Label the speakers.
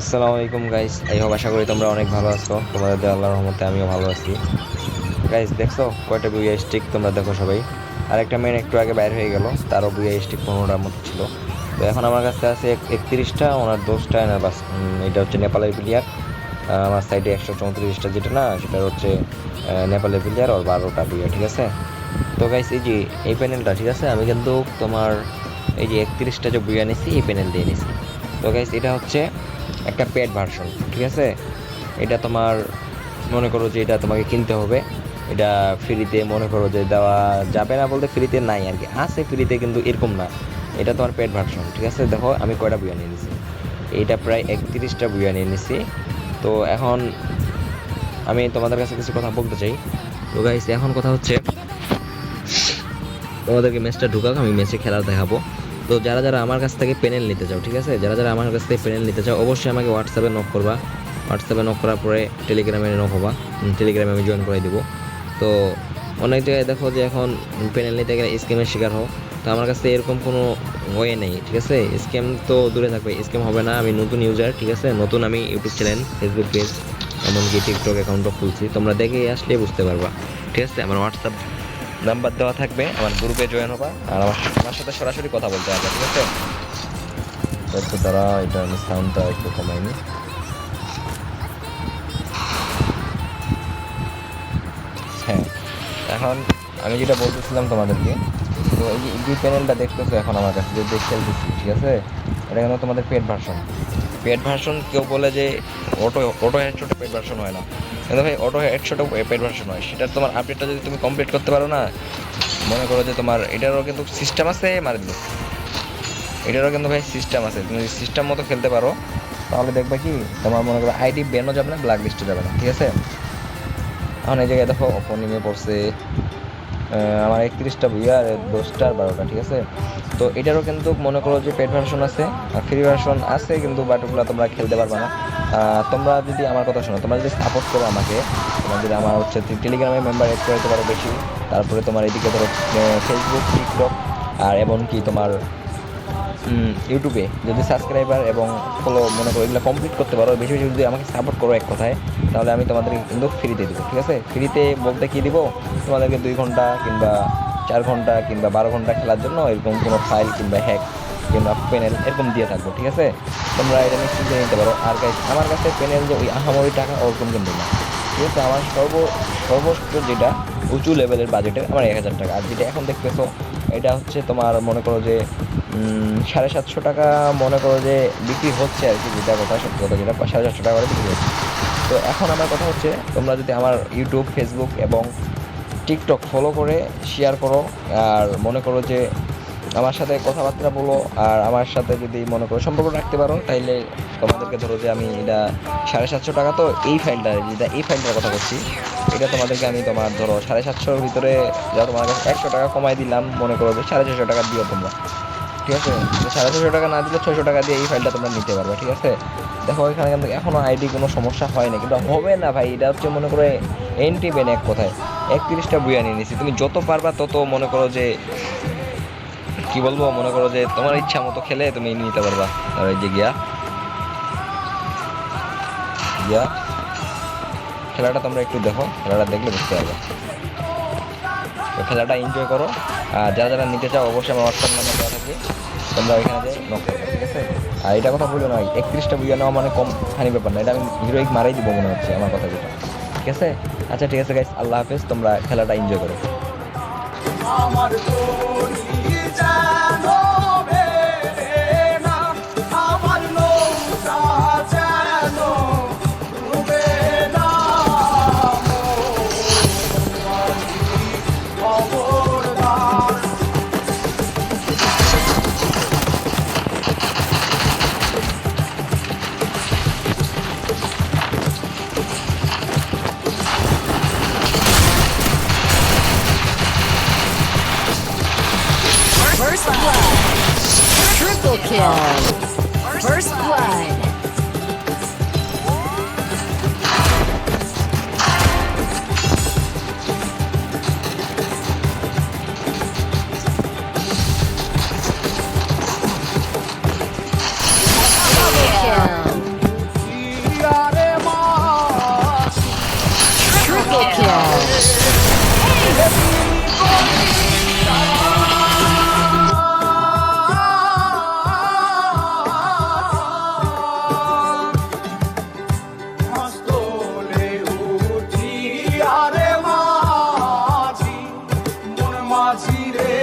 Speaker 1: আসসালামু আলাইকুম গাইস এই হোক আশা করি তোমরা অনেক ভালো আছো। তোমাদের আল্লাহর রহমতে আমিও ভালো আছি। গাইস দেখছ? কয়টা বুইয়া স্টিক তোমরা দেখো সবাই। আর একটা মেন একটু আগে বাইর হয়ে গেল। তারও বুইয়া স্টিক পনেরোটার মতো ছিল। তো এখন আমার কাছে আছে একত্রিশটা, ওনার দশটা না বাস এটা হচ্ছে নেপালের প্লেয়ার আমার সাইডে একশো চৌত্রিশটা যেটা না সেটা হচ্ছে নেপালের প্লেয়ার ওর বারোটা বুইয়া ঠিক আছে? তো গাইস এই যে, এই প্যানেলটা ঠিক আছে? আমি কিন্তু তোমার এই যে একত্রিশটা যে বুইয়া নিয়েছি এই প্যানেল দিয়ে নিয়েছি তো গাইস এটা হচ্ছে একটা পেড ভার্সন ঠিক আছে? এটা তোমার মনে করো যে এটা তোমাকে কিনতে হবে। এটা ফ্রিতে মনে করো যে দেওয়া যাবে না বলতে ফ্রিতে নাই আর কি আছে ফ্রিতে কিন্তু এরকম না। এটা তোমার পেড ভার্সন ঠিক আছে? দেখো, আমি কয়টা বুয়া নিয়ে নিছি? এইটা প্রায় একত্রিশটা বুয়া নিয়ে নিছি। তো এখন আমি তোমাদের কাছে কিছু কথা বলতে চাই। তো গাইস এখন কথা হচ্ছে, তোমাদেরকে ম্যাচটা ঢুকাক, আমি ম্যাচে খেলা দেখাবো। তো যারা যারা আমার কাছ থেকে প্যানেল নিতে চাও, ঠিক আছে? যারা যারা আমার কাছ থেকে প্যানেল নিতে চাও, অবশ্যই আমাকে হোয়াটসঅ্যাপে নক করবা। হোয়াটসঅ্যাপে নক করার পরে টেলিগ্রামে নক হবা। টেলিগ্রামে আমি জয়েন করে দিব। তো অনেক জায়গায় দেখো যে এখন প্যানেল নিতে গেলে স্ক্যামের শিকার হও। তো আমার কাছে এরকম কোনো ওয়ে নেই, ঠিক আছে? স্ক্যাম তো দূরে থাকবে স্ক্যাম হবে না। আমি নতুন ইউজার ঠিক আছে? নতুন আমি ইউটিউব চ্যানেল ফেসবুক পেজ এমনকি টিকটক অ্যাকাউন্টও খুলছি। তোমরা দেখে আসলে বুঝতে পারবা, ঠিক আছে? আমার হোয়াটসঅ্যাপ নাম্বার দেওয়া থাকবে, আমার গ্রুপে জয়েন হবা, আর আমার আমার সাথে সরাসরি কথা বলতে হবে, ঠিক আছে? একটু দ্বারা এটা আমি সাউন্ডটা একটু কমাইনি হ্যাঁ এখন আমি যেটা বলতেছিলাম তোমাদেরকে, তো এই যে প্যানেলটা দেখতেছো এখন আমার কাছে, যে দেখতে ঠিক আছে? এটা কেন তোমাদের পেড ভার্সন পেড ভার্সন কেউ বলে যে অটো অটো হেডশটে পেড ভার্সন হয় না। কিন্তু ভাই অটো হেডশটে পেড ভার্সন হয়। সেটা তোমার আপডেটটা যদি তুমি কমপ্লিট করতে পারো না, মনে করো যে তোমার এটারও কিন্তু সিস্টেম আছে, মারি দিল এটারও কিন্তু ভাই সিস্টেম আছে। তুমি সিস্টেম মতো খেলতে পারো, তাহলে দেখবে কি, তোমার মনে করো আইডি ব্যানও যাবে না ব্ল্যাক লিস্টে যাবে না, ঠিক আছে? এখন এই জায়গায় দেখো অপর নেমে পড়ছে আমার একত্রিশটা বইয়া আর দশটা আর বারোটা, ঠিক আছে? তো এটারও কিন্তু মনে করো যে পেড ভার্সন আছে, আর ফ্রি ভার্সন আছে, কিন্তু বাট ওগুলো তোমরা খেলতে পারবে না। তোমরা যদি আমার কথা শোনো, তোমরা যদি সাপোর্ট করো আমাকে তোমার যদি আমার হচ্ছে টেলিগ্রামে মেম্বার করে দিতে পারো বেশি, তারপরে তোমার এদিকে ধরো ফেসবুক টিকটক আর এমনকি তোমার ইউটিউবে যদি সাবস্ক্রাইবার এবং ফলো মনে করো এগুলো কমপ্লিট করতে পারো, বেশি বেশি যদি আমাকে সাপোর্ট করো এক কথায়, তাহলে আমি তোমাদেরকে কিন্তু ফ্রিতে দেবো, ঠিক আছে? ফ্রিতে বলতে কি দিব? তোমাদেরকে দুই ঘণ্টা কিংবা চার ঘণ্টা কিংবা বারো ঘণ্টা খেলার জন্য এরকম কোনো ফাইল কিংবা হ্যাক কিংবা প্যানেল এরকম দিয়ে থাকব, ঠিক আছে? তোমরা এটা নিশ্চিন্তে নিতে পারো। আর আমার কাছে প্যানেল যে ওই আহামরি টাকা ওরকম কিন্তু না, ঠিক আছে? আমার সর্ব, সর্বোচ্চ যেটা উঁচু লেভেলের বাজেটের আমার এক হাজার টাকা। আর যেটা এখন দেখতেছো এটা হচ্ছে তোমার মনে করো যে সাড়ে সাতশো টাকা মনে করো যে বিক্রি হচ্ছে আর কি, যেটা কথা সত্যি কথা, যেটা সাড়ে সাতশো টাকা করে বিক্রি হচ্ছে। তো এখন আমার কথা হচ্ছে, তোমরা যদি আমার ইউটিউব ফেসবুক এবং টিকটক ফলো করে শেয়ার করো, আর মনে করো যে আমার সাথে কথাবার্তা বলো, আর আমার সাথে যদি মনে করো সম্পর্ক রাখতে পারো, তাইলে তোমাদেরকে ধরো যে আমি এটা সাড়ে সাতশো টাকা, তো এই ফাইলটা যেটা এই ফাইলটার কথা বলছি এটা তোমাদেরকে আমি তোমার ধরো সাড়ে সাতশোর ভিতরে যা তোমার কাছে একশো টাকা কমাই দিলাম, মনে করো যে সাড়ে ছশো টাকা দিও তোমরা। ঠিক আছে? সাড়ে ছশো টাকা না দিলে ছশো টাকা দিয়ে এই ফাইলটা তোমরা নিতে পারবে, ঠিক আছে? দেখো, এখানে কিন্তু এখনও আইডি কোনো সমস্যা হয় না কিন্তু হবে না ভাই, এটা হচ্ছে মনে করো এন্ট্রি বেন এক কথায়? একত্রিশটা বুয়া নিয়ে নিছি। তুমি যত পারবা তত মনে করো যে, কি বলব, মনে করো যে তোমার ইচ্ছা মতো খেলে তুমি নিতে পারবা। এই যে গিয়া। গিয়া। খেলাটা তোমরা একটু দেখো, খেলাটা দেখলে বুঝতে পারবে। তো খেলাটা এনজয় করো। আর যারা যারা নিতে চাও, অবশ্যই আমার হোয়াটসঅ্যাপ নাম্বার দেওয়া থাকবে। তোমরা ওইখানে যে নক ঠিক আছে? আর এটা কথা বলল না একত্রিশটা বুঝে নেওয়া মানে কম খানি ব্যাপার না। এটা আমি হিরোইক মারাই দিব মনে হচ্ছে আমার কথা যেটা। ঠিক আছে? আচ্ছা ঠিক আছে গাইস আল্লাহ হাফেজ, তোমরা খেলাটা এনজয় করো।
Speaker 2: আমার Triple kill.
Speaker 3: First blood. মাঝিরে